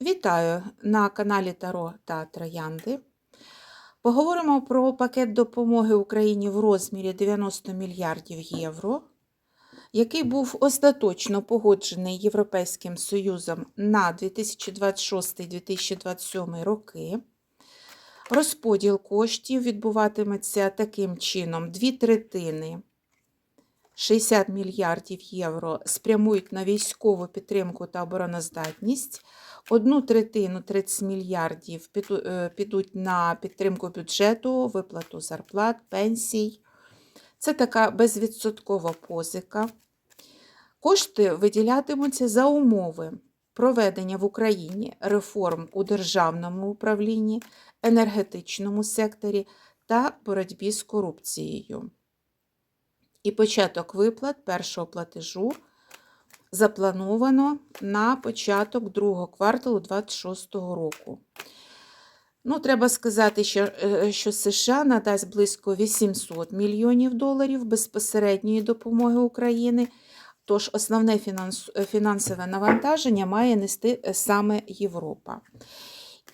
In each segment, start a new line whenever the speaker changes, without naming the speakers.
Вітаю на каналі Таро та Троянди. Поговоримо про пакет допомоги Україні в розмірі 90 мільярдів євро, який був остаточно погоджений Європейським Союзом на 2026-2027 роки. Розподіл коштів відбуватиметься таким чином: дві третини 60 мільярдів євро спрямують на військову підтримку та обороноздатність. Одну третину 30 мільярдів е, підуть на підтримку бюджету, виплату зарплат, пенсій. Це така безвідсоткова позика. Кошти виділятимуться за умови проведення в Україні реформ у державному управлінні, енергетичному секторі та боротьбі з корупцією. І початок виплат першого платежу заплановано на початок другого кварталу 2026 року. Ну, треба сказати, що, е, що США надасть близько 800 мільйонів доларів безпосередньої допомоги України. Тож основне фінансове навантаження має нести е, саме Європа.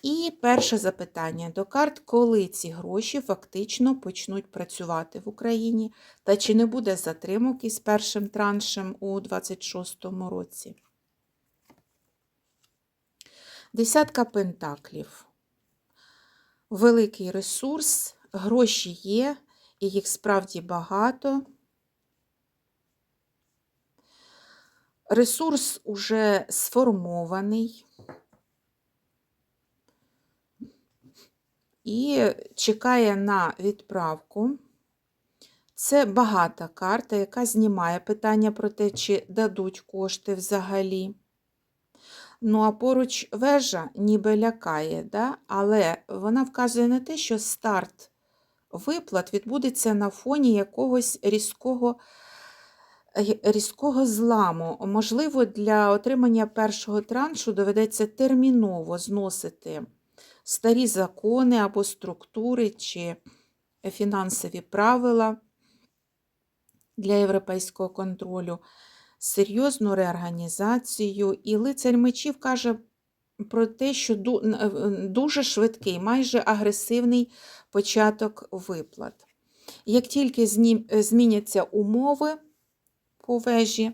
І перше запитання до карт, коли ці гроші фактично почнуть працювати в Україні, та чи не буде затримок із першим траншем у 2026 році? Десятка пентаклів. Великий ресурс, гроші є, і їх справді багато. Ресурс уже сформований. І чекає на відправку. Це багата карта, яка знімає питання про те, чи дадуть кошти взагалі. Ну, а поруч вежа ніби лякає, да? але вона вказує на те, що старт виплат відбудеться на фоні якогось різкого, е, різкого зламу. Можливо, для отримання першого траншу доведеться терміново зносити старі закони або структури чи фінансові правила для європейського контролю, серйозну реорганізацію. І лицар мечів каже про те, що дуже швидкий, майже агресивний початок виплат. Як тільки зміняться умови по вежі,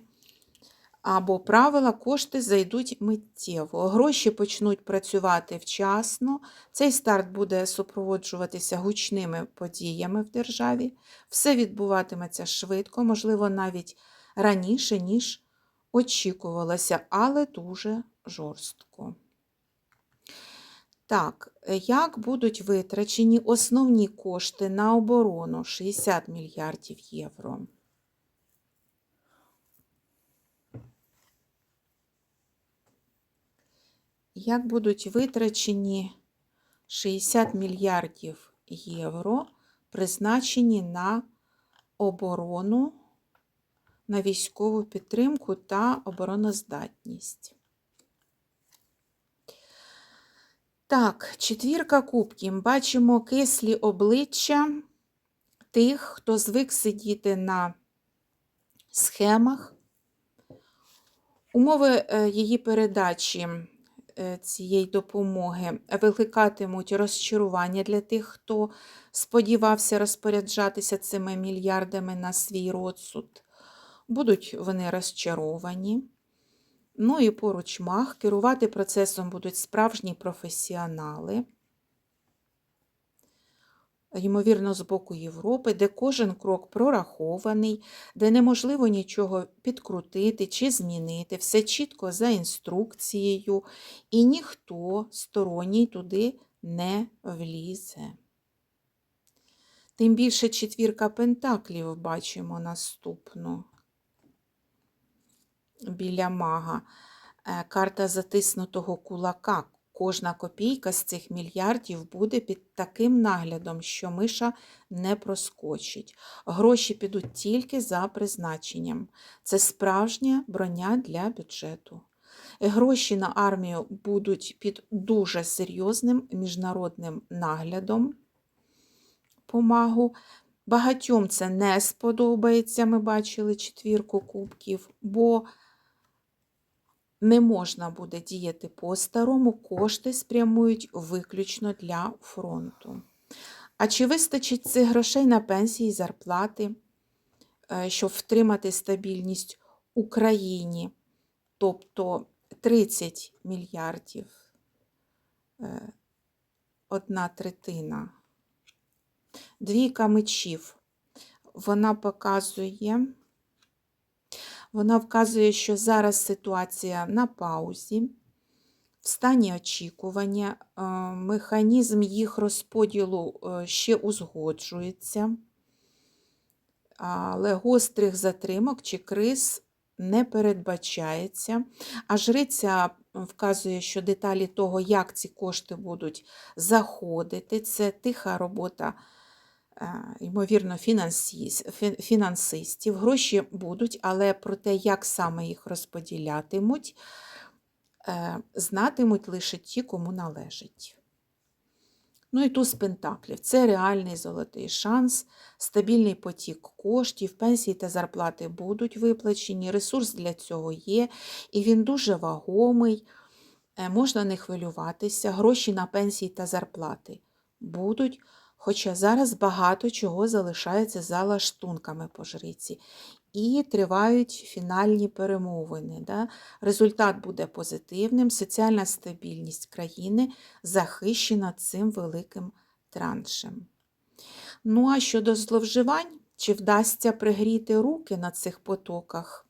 або правила кошти зайдуть миттєво. Гроші почнуть працювати вчасно. Цей старт буде супроводжуватися гучними подіями в державі. Все відбуватиметься швидко, можливо, навіть раніше, ніж очікувалося, але дуже жорстко. Так, як будуть витрачені основні кошти на оборону 60 мільярдів євро? Як будуть витрачені 60 мільярдів євро, призначені на оборону, на військову підтримку та обороноздатність. Так, четвірка кубків. Бачимо кислі обличчя тих, хто звик сидіти на схемах. Умови е, її передачі цієї допомоги викликатимуть розчарування для тих, хто сподівався розпоряджатися цими мільярдами на свій розсуд. Будуть вони розчаровані. Ну і поруч мах, керувати процесом будуть справжні професіонали ймовірно, з боку Європи, де кожен крок прорахований, де неможливо нічого підкрутити чи змінити, все чітко за інструкцією, і ніхто сторонній туди не влізе. Тим більше четвірка пентаклів бачимо наступну біля мага. Е, карта затиснутого кулака. Кожна копійка з цих мільярдів буде під таким наглядом, що миша не проскочить. Гроші підуть тільки за призначенням. Це справжня броня для бюджету. Гроші на армію будуть під дуже серйозним міжнародним наглядом помагу. Багатьом це не сподобається, ми бачили четвірку кубків, бо не можна буде діяти по-старому, кошти спрямують виключно для фронту. А чи вистачить цих грошей на пенсії і зарплати, е, щоб втримати стабільність Україні? Тобто 30 мільярдів, е, одна третина. Двійка мечів. Вона показує, вона вказує, що зараз ситуація на паузі, в стані очікування, е, механізм їх розподілу е, ще узгоджується, але гострих затримок чи криз не передбачається. А жриця вказує, що деталі того, як ці кошти будуть заходити, це тиха робота. Е, Ймовірно, фінансистів. Гроші будуть, але про те, як саме їх розподілятимуть, е, знатимуть лише ті, кому належить. Ну і туз пентаклів. Це реальний золотий шанс, стабільний потік коштів, пенсії та зарплати будуть виплачені, ресурс для цього є, і він дуже вагомий, е, можна не хвилюватися, гроші на пенсії та зарплати будуть, хоча зараз багато чого залишається за лаштунками по жриці. І тривають фінальні перемовини. Да? Результат буде позитивним, соціальна стабільність країни захищена цим великим траншем. Ну а щодо зловживань, чи вдасться пригріти руки на цих потоках?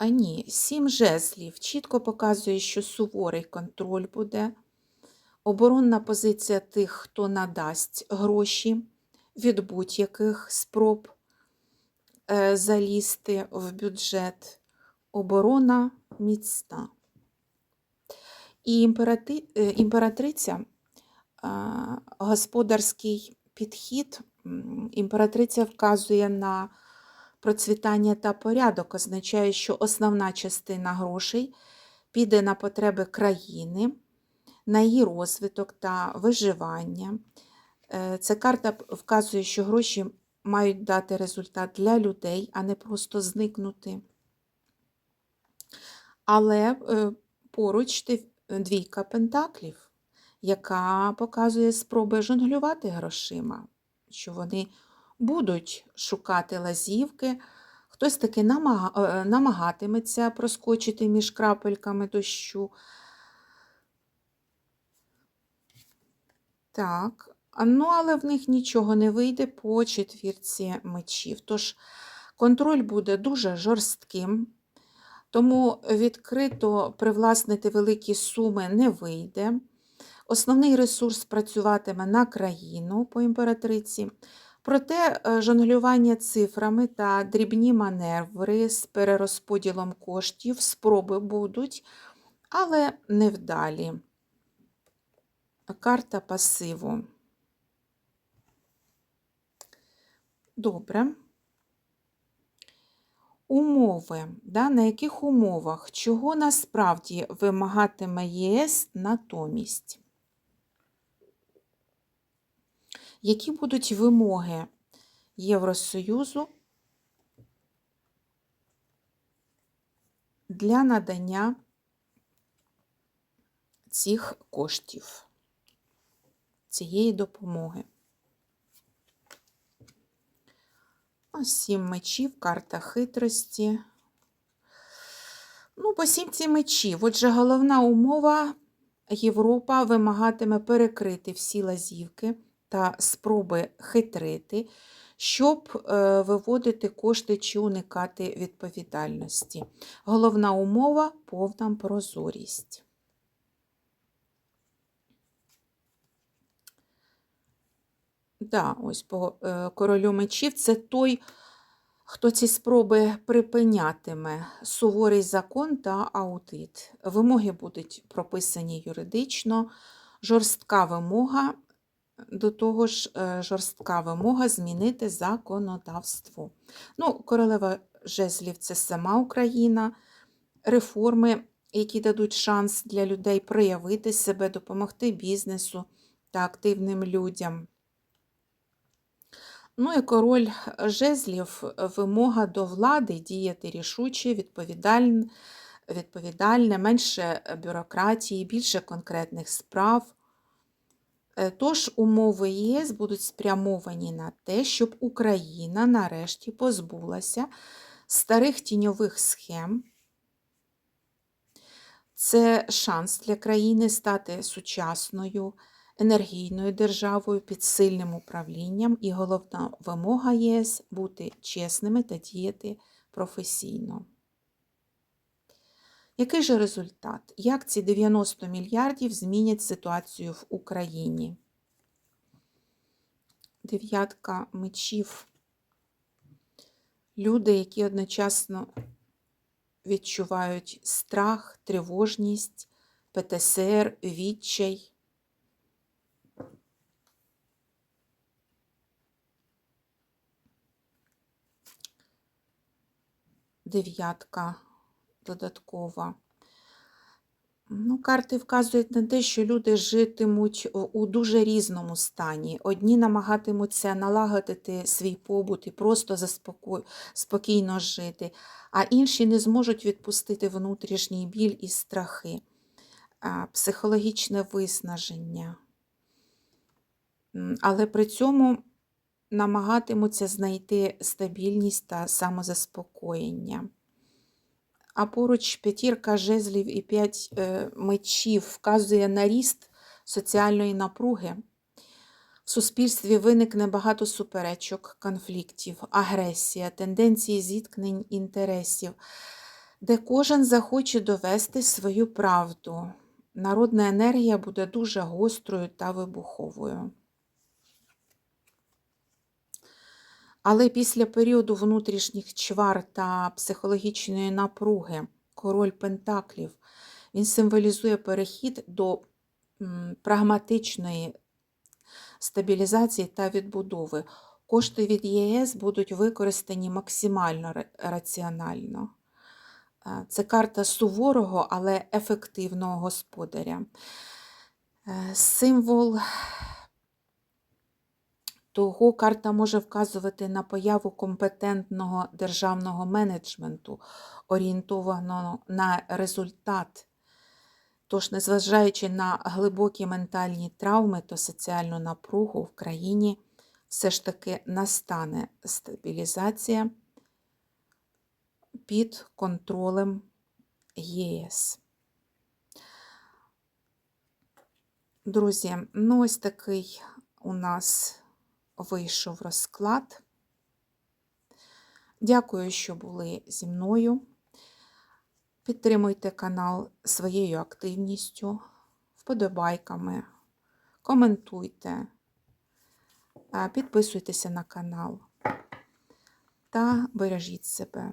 А ні, сім жезлів чітко показує, що суворий контроль буде. Оборонна позиція тих, хто надасть гроші від будь-яких спроб е, залізти в бюджет. Оборона міцна. І імперати... е, імператриця, а, господарський підхід, імператриця вказує на процвітання та порядок, означає, що основна частина грошей піде на потреби країни, на її розвиток та виживання. Е, Ця карта вказує, що гроші мають дати результат для людей, а не просто зникнути. Але е, поруч двійка пентаклів, яка показує спроби жонглювати грошима, що вони будуть шукати лазівки, хтось таки намага- е, намагатиметься проскочити між крапельками дощу. Так, ну але в них нічого не вийде по четвірці мечів. Тож контроль буде дуже жорстким, тому відкрито привласнити великі суми не вийде. Основний ресурс працюватиме на країну по імператриці. Проте е, жонглювання цифрами та дрібні маневри з перерозподілом коштів спроби будуть, але невдалі. Карта пасиву. Добре. Умови. Да? На яких умовах? Чого насправді вимагатиме ЄС натомість? Які будуть вимоги Євросоюзу для надання цих коштів, цієї допомоги? Сім мечів, карта хитрості. Ну, по сімці мечів. Отже, головна умова Європа вимагатиме перекрити всі лазівки та спроби хитрити, щоб е, виводити кошти чи уникати відповідальності. Головна умова повна прозорість. Да, ось по е, королю мечів це той, хто ці спроби припинятиме. Суворий закон та аудит. Вимоги будуть прописані юридично, жорстка вимога, до того ж, е, жорстка вимога змінити законодавство. Ну, королева жезлів це сама Україна, реформи, які дадуть шанс для людей проявити себе, допомогти бізнесу та активним людям. Ну і король жезлів вимога до влади діяти рішуче, відповідальне, відповідальне, менше бюрократії, більше конкретних справ. Е, Тож умови ЄС будуть спрямовані на те, щоб Україна нарешті позбулася старих тіньових схем. Це шанс для країни стати сучасною, енергійною державою під сильним управлінням, і головна вимога ЄС бути чесними та діяти професійно. Який же результат? Як ці 90 мільярдів змінять ситуацію в Україні? Дев'ятка мечів. Люди, які одночасно відчувають страх, тривожність, ПТСР, відчай. Дев'ятка додаткова. Ну, карти вказують на те, що люди житимуть у дуже різному стані. Одні намагатимуться налагодити свій побут і просто заспоко... спокійно жити, а інші не зможуть відпустити внутрішній біль і страхи, психологічне виснаження. Але при цьому намагатимуться знайти стабільність та самозаспокоєння. А поруч п'ятірка жезлів і п'ять е, мечів вказує на ріст соціальної напруги. В суспільстві виникне багато суперечок, конфліктів, агресія, тенденції зіткнень інтересів, де кожен захоче довести свою правду. Народна енергія буде дуже гострою та вибуховою. Але після періоду внутрішніх чвар та психологічної напруги король Пентаклів він символізує перехід до прагматичної стабілізації та відбудови. Кошти від ЄС будуть використані максимально раціонально. Е, це карта суворого, але ефективного господаря. Е, символ того карта може вказувати на появу компетентного державного менеджменту, орієнтованого на результат. Тож, незважаючи на глибокі ментальні травми та соціальну напругу в країні, все ж таки настане стабілізація під контролем ЄС. Друзі, ну ось такий у нас вийшов розклад. Дякую, що були зі мною. Підтримуйте канал своєю активністю, вподобайками, коментуйте, підписуйтеся на канал та бережіть себе.